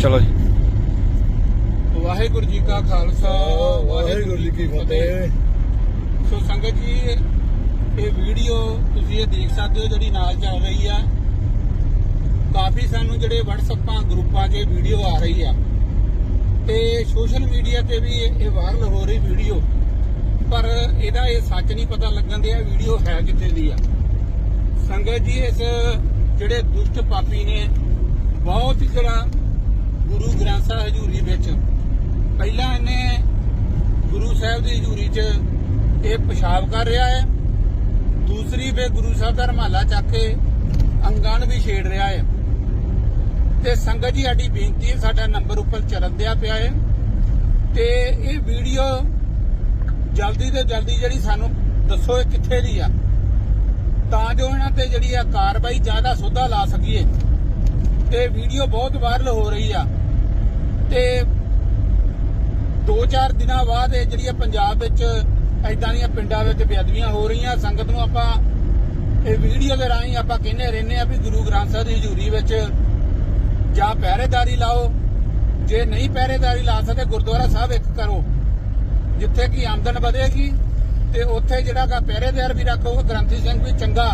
ਚਲੋ ਜੀ। ਵਾਹਿਗੁਰੂ ਜੀ ਕਾ ਖਾਲਸਾ ਵਾਹਿਗੁਰੂ ਜੀ ਕੀ ਫਤਿਹ। ਸੋ ਸੰਗਤ ਜੀ ਇਹ ਵੀਡੀਓ ਤੁਸੀਂ ਇਹ ਦੇਖ ਸਕਦੇ ਹੋ ਜਿਹੜੀ ਨਾਲ ਚੱਲ ਰਹੀ ਆ। ਕਾਫੀ ਸਾਨੂੰ ਜਿਹੜੇ WhatsAppaਂ ਗਰੁੱਪਾਂ 'ਚ ਵੀਡੀਓ ਆ ਰਹੀ ਆ। ਤੇ ਸੋਸ਼ਲ ਮੀਡੀਆ ਤੇ ਵੀ ਇਹ ਇਹ ਵਾਇਰਲ ਹੋ ਰਹੀ ਵੀਡੀਓ। ਪਰ ਇਹਦਾ ਇਹ ਸੱਚ ਨਹੀਂ ਪਤਾ ਲੱਗਣ ਦਿਆ ਵੀਡੀਓ ਹੈ ਕਿੱਥੇ ਦੀ ਆ। ਸੰਗਤ ਜੀ ਇਸ ਜਿਹੜੇ ਦੁਸ਼ਟ ਪਾਪੀ ਨੇ ਬਹੁਤ ਹੀ ਜਿਹੜਾ ਗੁਰੂ ਗ੍ਰੰਥ ਸਾਹਿਬ ਹਜ਼ੂਰੀ ਵਿੱਚ ਪਹਿਲਾਂ ਇਹਨੇ ਗੁਰੂ ਸਾਹਿਬ ਦੀ ਹਜ਼ੂਰੀ 'ਚ ਇਹ ਪਿਸ਼ਾਬ ਕਰ ਰਿਹਾ ਹੈ। ਦੂਸਰੀ ਵੇ ਗੁਰੂ ਸਾਹਿਬ ਦਾ ਰਮਾਲਾ ਚੱਕ ਕੇ ਅੰਗਣ ਵੀ ਛੇੜ ਰਿਹਾ ਹੈ। ਤੇ ਸੰਗਤ ਜੀ, ਸਾਡੀ ਬੇਨਤੀ ਹੈ, ਸਾਡਾ ਨੰਬਰ ਉੱਪਰ ਚੱਲਣ ਦਿਆ ਪਿਆ ਹੈ। ਤੇ ਇਹ ਵੀਡੀਓ ਜਲਦੀ ਤੋਂ ਜਲਦੀ ਜਿਹੜੀ ਸਾਨੂੰ ਦੱਸੋ ਇਹ ਕਿੱਥੇ ਦੀ ਆ, ਤਾਂ ਜੋ ਇਹਨਾਂ ਤੇ ਜਿਹੜੀ ਆ ਕਾਰਵਾਈ ਜ਼ਿਆਦਾ ਸੋਧਾ ਲਾ ਸਕੀਏ। ਤੇ ਵੀਡੀਓ ਬਹੁਤ ਵਾਇਰਲ ਹੋ ਰਹੀ ਆ। ਤੇ 2-4 ਦਿਨਾਂ ਬਾਅਦ ਇਹ ਜਿਹੜੀ ਪੰਜਾਬ ਵਿੱਚ ਐਦਾਂ ਦੀਆਂ ਪਿੰਡਾਂ ਵਿੱਚ ਬੇਅਦਬੀਆਂ ਹੋ ਰਹੀਆਂ, ਸੰਗਤ ਨੂੰ ਆਪਾਂ ਇਹ ਵੀਡੀਓ ਦੇ ਰਾਹੀਂ ਆਪਾਂ ਕਹਿੰਦੇ ਰਹਿੰਦੇ ਆ ਵੀ ਗੁਰੂ ਗ੍ਰੰਥ ਸਾਹਿਬ ਦੀ ਹਜ਼ੂਰੀ ਵਿੱਚ ਜਾਂ ਪਹਿਰੇਦਾਰੀ ਲਾਓ, ਜੇ ਨਹੀਂ ਪਹਿਰੇਦਾਰੀ ਲਾ ਸਕਦੇ, ਗੁਰਦੁਆਰਾ ਸਾਹਿਬ ਇੱਕ ਕਰੋ, ਜਿੱਥੇ ਕਿ ਆਮਦਨ ਵਧੇਗੀ ਤੇ ਉੱਥੇ ਜਿਹੜਾ ਕਾ ਪਹਿਰੇਦਾਰ ਵੀ ਰੱਖੋ ਗ੍ਰੰਥੀ ਸਿੰਘ ਵੀ ਚੰਗਾ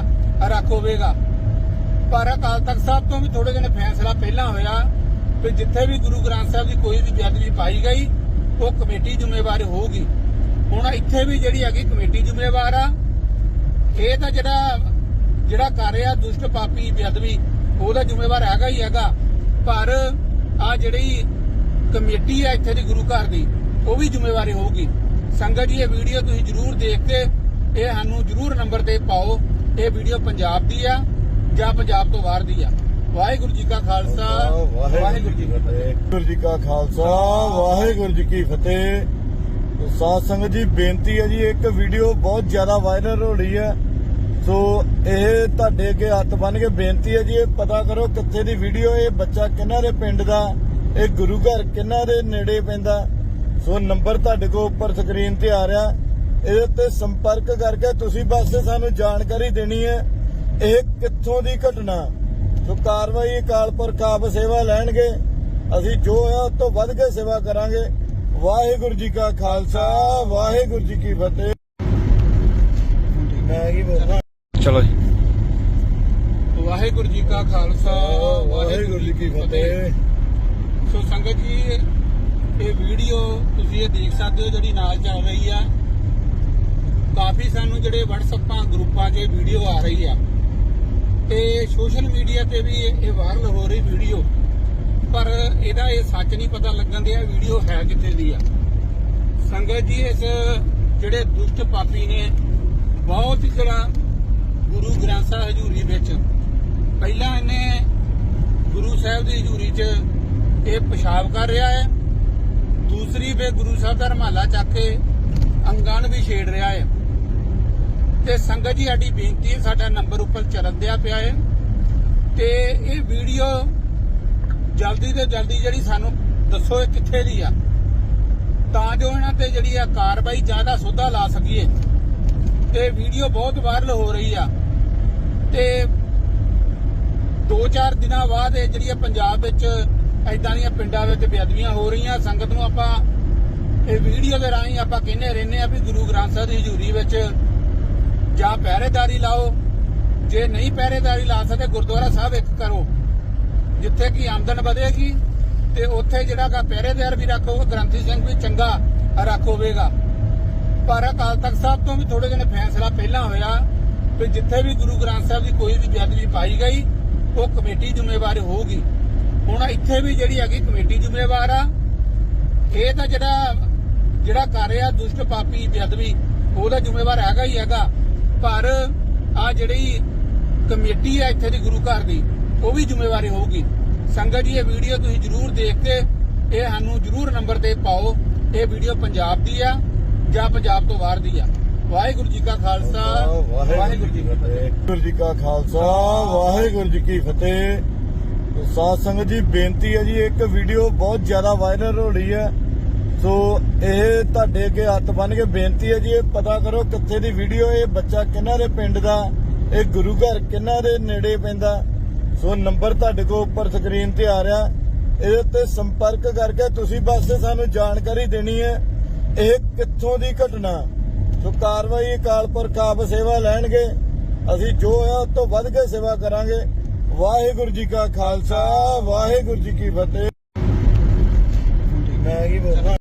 ਰੱਖ ਹੋਵੇਗਾ। ਪਰ ਅਕਾਲ ਤਖਤ ਸਾਹਿਬ ਤੋਂ ਵੀ ਥੋੜੇ ਦਿਨ ਫੈਸਲਾ ਪਹਿਲਾਂ ਹੋਇਆ ਕਿ ਜਿੱਥੇ ਵੀ ਗੁਰੂ ਗ੍ਰੰਥ ਸਾਹਿਬ ਦੀ ਕੋਈ ਵੀ ਬੇਅਦਬੀ ਪਾਈ ਗਈ ਉਹ ਕਮੇਟੀ ਜ਼ਿੰਮੇਵਾਰ ਹੋਊਗੀ। ਹੁਣ ਇੱਥੇ ਵੀ ਜਿਹੜੀ ਹੈਗੀ ਕਮੇਟੀ ਜ਼ਿੰਮੇਵਾਰ ਆ। ਇਹ ਤਾਂ ਜਿਹੜਾ ਜਿਹੜਾ ਕਰ ਰਿਹਾ ਦੁਸ਼ਟ ਪਾਪੀ ਬੇਅਦਬੀ, ਉਹਦਾ ਜ਼ਿੰਮੇਵਾਰ ਹੈਗਾ ਹੀ ਹੈਗਾ। ਪਰ ਆ ਜਿਹੜੀ ਕਮੇਟੀ ਹੈ ਇੱਥੇ ਦੀ ਗੁਰੂ ਘਰ ਦੀ, ਉਹ ਵੀ ਜ਼ਿੰਮੇਵਾਰੀ ਹੋਊਗੀ। ਸੰਗਤ ਜੀ, ਇਹ ਵੀਡੀਓ ਤੁਸੀਂ ਜਰੂਰ ਦੇਖ ਕੇ ਇਹ ਸਾਨੂੰ ਜਰੂਰ ਨੰਬਰ ਤੇ ਪਾਓ। ਇਹ ਵੀਡੀਓ ਪੰਜਾਬ ਦੀ ਆ ਜਾਂ ਪੰਜਾਬ ਤੋਂ ਬਾਹਰ ਦੀ ਆ। ਵਾਹਿਗੁਰੂ ਜੀ ਕਾ ਖਾਲਸਾ, ਵਾਹਿਗੁਰੂ ਜੀ ਕੀ ਫਤਿਹ। ਵਾਹਿਗੁਰੂ ਜੀ ਕਾ ਖਾਲਸਾ, ਵਾਹਿਗੁਰੂ ਜੀ ਕੀ ਫਤਿਹ। ਸਾਧ ਸੰਗਤ ਜੀ, ਬੇਨਤੀ ਹੈ ਜੀ, ਇੱਕ ਵੀਡੀਓ ਬਹੁਤ ਜ਼ਿਆਦਾ ਵਾਇਰਲ ਹੋ ਰਹੀ ਹੈ। ਸੋ ਇਹ ਤੁਹਾਡੇ ਅੱਗੇ ਹੱਥ ਬੰਨ ਕੇ ਬੇਨਤੀ ਹੈ ਜੀ, ਇਹ ਪਤਾ ਕਰੋ ਕਿੱਥੇ ਦੀ ਵੀਡੀਓ ਇਹ ਬੱਚਾ ਕਿਹਨਾਂ ਦੇ ਪਿੰਡ ਦਾ, ਇਹ ਗੁਰੂ ਘਰ ਕਿਹਨਾਂ ਦੇ ਨੇੜੇ ਪੈਂਦਾ। ਸੋ ਨੰਬਰ ਤੁਹਾਡੇ ਕੋਲ ਉੱਪਰ ਸਕਰੀਨ ਤੇ ਆ ਰਿਹਾ। ਇਹਦੇ ਉੱਤੇ ਸੰਪਰਕ ਕਰਕੇ ਤੁਸੀਂ ਬਸ ਸਾਨੂੰ ਜਾਣਕਾਰੀ ਦੇਣੀ ਹੈ, ਇਹ ਕਿੱਥੋਂ ਦੀ ਘਟਨਾ। ਸੋ ਕਾਰਵਾਈ ਅਕਾਲ ਪੁਰਖ ਆਪ ਸੇਵਾ ਲੈਣਗੇ। ਅਸੀਂ ਜੋ ਹੈ ਉਸ ਤੋਂ ਵੱਧ ਕੇ ਸੇਵਾ ਕਰਾਂਗੇ। ਵਾਹਿਗੁਰੂ ਜੀ ਕਾ ਖਾਲਸਾ ਵਾਹਿਗੁਰੂ ਜੀ ਕੀ ਫਤਿਹ। ਮੈਂ ਕੀ ਬੋਲਦਾ ਚਲੋ ਜੀ। ਵਾਹਿਗੁਰੂ ਜੀ ਕਾ ਖਾਲਸਾ ਵਾਹਿਗੁਰੂ ਜੀ ਕੀ ਫਤਿਹ। ਸੋ ਸੰਗਤ ਜੀ ਇਹ ਵੀਡੀਓ ਤੁਸੀਂ ਇਹ ਦੇਖ ਸਕਦੇ ਹੋ ਜਿਹੜੀ ਨਾਲ ਚੱਲ ਰਹੀ ਆ। ਕਾਫੀ ਸਾਨੂੰ ਜਿਹੜੇ WhatsAppaਂ ਗਰੁੱਪਾਂ 'ਚ ਵੀਡੀਓ ਆ ਰਹੀ ਆ। ਤੇ ਸੋਸ਼ਲ ਮੀਡੀਆ ਤੇ ਵੀ ਇਹ ਵਾਇਰਲ ਹੋ ਰਹੀ ਵੀਡੀਓ। ਪਰ ਇਹਦਾ ਇਹ ਸੱਚ ਨਹੀਂ ਪਤਾ ਲੱਗਣ ਦਿਆ ਵੀਡੀਓ ਹੈ ਕਿੱਥੇ ਦੀ ਆ। ਸੰਗਤ ਜੀ, ਇਸ ਜਿਹੜੇ ਦੁਸ਼ਟ ਪਾਪੀ ਨੇ, ਬਹੁਤ ਹੀ ਜਿਹੜਾ ਗੁਰੂ ਗ੍ਰੰਥ ਸਾਹਿਬ ਹਜ਼ੂਰੀ ਵਿੱਚ, ਪਹਿਲਾਂ ਇਹਨੇ ਗੁਰੂ ਸਾਹਿਬ ਦੀ ਹਜ਼ੂਰੀ 'ਚ ਇਹ ਪਿਸ਼ਾਬ ਕਰ ਰਿਹਾ ਹੈ। ਦੂਸਰੀ ਵੇ ਗੁਰੂ ਸਾਹਿਬ ਦਾ ਰਮਾਲਾ ਚੱਕ ਕੇ ਅੰਗਾਂ ਨੂੰ ਵੀ ਛੇੜ ਰਿਹਾ ਹੈ। ਤੇ ਸੰਗਤ ਜੀ, ਸਾਡੀ ਬੇਨਤੀ ਹੈ, ਸਾਡਾ ਨੰਬਰ ਉੱਪਰ ਚੱਲਣ ਦਿਆ ਪਿਆ ਹੈ। ਤੇ ਇਹ ਵੀਡੀਓ ਜਲਦੀ ਤੋਂ ਜਲਦੀ ਜਿਹੜੀ ਸਾਨੂੰ ਦੱਸੋ ਇਹ ਕਿੱਥੇ ਦੀ ਆ। ਤਾਂ ਜੋ ਇਹਨਾਂ ਤੇ ਜਿਹੜੀ ਆ ਕਾਰਵਾਈ ਜ਼ਿਆਦਾ ਸੁਧਾ ਲਾ ਸਕੀਏ। ਤੇ ਵੀਡੀਓ ਬਹੁਤ ਵਾਇਰਲ ਹੋ ਰਹੀ ਆ। ਤੇ 2-4 ਦਿਨਾਂ ਬਾਅਦ ਇਹ ਜਿਹੜੀ ਆ ਪੰਜਾਬ ਵਿੱਚ ਐਦਾਂ ਦੀਆਂ ਪਿੰਡਾਂ ਵਿੱਚ ਬੇਅਦਬੀਆਂ ਹੋ ਰਹੀਆਂ। ਸੰਗਤ ਨੂੰ ਆਪਾਂ ਇਹ ਵੀਡੀਓ ਦੇ ਰਾਹੀਂ ਆਪਾਂ ਕਹਿੰਦੇ ਰਹਿੰਦੇ ਆ ਵੀ ਗੁਰੂ ਗ੍ਰੰਥ ਸਾਹਿਬ ਦੀ ਹਜ਼ੂਰੀ ਵਿੱਚ ਜਾਂ ਪਹਿਰੇਦਾਰੀ ਲਾਓ। ਜੇ ਨਹੀਂ ਪਹਿਰੇਦਾਰੀ ਲਾ ਸਕਦੇ, ਗੁਰਦੁਆਰਾ ਸਾਹਿਬ ਇੱਕ ਕਰੋ। ਜਿੱਥੇ ਕੀ ਆਮਦਨ ਵਧੇਗੀ ਤੇ ਉੱਥੇ ਜਿਹੜਾ ਪਹਿਰੇਦਾਰ ਵੀ ਰੱਖੋ ਗ੍ਰੰਥੀ ਸਿੰਘ ਵੀ ਚੰਗਾ ਰੱਖ ਹੋਵੇਗਾ। ਪਰ ਅਕਾਲ ਤਖਤ ਸਾਹਿਬ ਤੋਂ ਵੀ ਥੋੜੇ ਦਿਨ ਫੈਸਲਾ ਪਹਿਲਾਂ ਹੋਇਆ ਵੀ ਜਿੱਥੇ ਵੀ ਗੁਰੂ ਗ੍ਰੰਥ ਸਾਹਿਬ ਦੀ ਕੋਈ ਵੀ ਬੇਅਦਬੀ ਪਾਈ ਗਈ, ਉਹ ਕਮੇਟੀ ਜ਼ਿੰਮੇਵਾਰ ਹੋਊਗੀ। ਹੁਣ ਇੱਥੇ ਵੀ ਜਿਹੜੀ ਹੈਗੀ ਕਮੇਟੀ ਜ਼ਿੰਮੇਵਾਰ ਆ, ਇਹ ਤਾਂ ਜਿਹੜਾ ਜਿਹੜਾ ਕਰ ਰਿਹਾ ਦੁਸ਼ਟ ਪਾਪੀ ਬੇਅਦਬੀ, ਉਹਦਾ ਜ਼ਿੰਮੇਵਾਰ ਹੈਗਾ ਹੀ ਹੈਗਾ। ਪਰ ਆ ਜਿਹੜੀ ਕਮੇਟੀ ਆ ਇੱਥੇ ਦੀ ਗੁਰੂ ਘਰ ਦੀ ਉਹ ਵੀ ਜ਼ਿੰਮੇਵਾਰੀ ਹੋਊਗੀ। ਸੰਗਤ ਜੀ ਇਹ ਵੀਡੀਓ ਤੁਸੀਂ ਜਰੂਰ ਦੇਖ ਕੇ ਇਹ ਸਾਨੂੰ ਜਰੂਰ ਨੰਬਰ ਤੇ ਪਾਓ। ਇਹ ਵੀਡੀਓ ਪੰਜਾਬ ਦੀ ਆ ਜਾਂ ਪੰਜਾਬ ਤੋਂ ਬਾਹਰ ਦੀ ਆ। ਵਾਹਿਗੁਰੂ ਜੀ ਕਾ ਖਾਲਸਾ ਵਾਹਿਗੁਰੂ ਜੀ ਕੀ ਫਤਿਹ। ਵਾਹਿਗੁਰੂ ਜੀ ਕਾ ਖਾਲਸਾ ਵਾਹਿਗੁਰੂ ਜੀ ਕੀ ਫਤਿਹ। ਸਾਧ ਸੰਗਤ ਜੀ ਬੇਨਤੀ ਹੈ ਜੀ ਇੱਕ ਵੀਡੀਓ ਬਹੁਤ ਜ਼ਿਆਦਾ ਵਾਇਰਲ ਹੋ ਰਹੀ ਹੈ। ਸੋ ਇਹ ਤੁਹਾਡੇ ਅੱਗੇ ਹੱਥ ਬੰਨ ਕੇ ਬੇਨਤੀ ਹੈ ਜੀ, ਇਹ ਪਤਾ ਕਰੋ ਕਿੱਥੇ ਦੀ ਵੀਡੀਓ ਇਹ ਬੱਚਾ ਕਿਹਨਾਂ ਦੇ ਪਿੰਡ ਦਾ, ਇਹ ਗੁਰੂ ਘਰ ਕਿਹਨਾਂ ਦੇ ਨੇੜੇ ਪੈਂਦਾ। ਸੋ ਨੰਬਰ ਤੁਹਾਡੇ ਕੋਲ ਉੱਪਰ ਸਕਰੀਨ ਤੇ ਆ ਰਿਹਾ। ਇਹਦੇ ਉੱਤੇ ਸੰਪਰਕ ਕਰਕੇ ਤੁਸੀਂ ਬਸ ਸਾਨੂੰ ਜਾਣਕਾਰੀ ਦੇਣੀ ਹੈ, ਇਹ ਕਿੱਥੋਂ ਦੀ ਘਟਨਾ। ਸੋ ਕਾਰਵਾਈ ਅਕਾਲ ਪੁਰਖ ਸੇਵਾ ਲੈਣਗੇ। ਅਸੀਂ ਜੋ ਹੈ ਉਸ ਤੋਂ ਵੱਧ ਕੇ ਸੇਵਾ ਕਰਾਂਗੇ। ਵਾਹਿਗੁਰੂ ਜੀ ਕਾ ਖਾਲਸਾ, ਵਾਹਿਗੁਰੂ ਜੀ ਕੀ ਫਤਿਹ। ਮੈਂ ਕੀ ਬੋਲਣਾ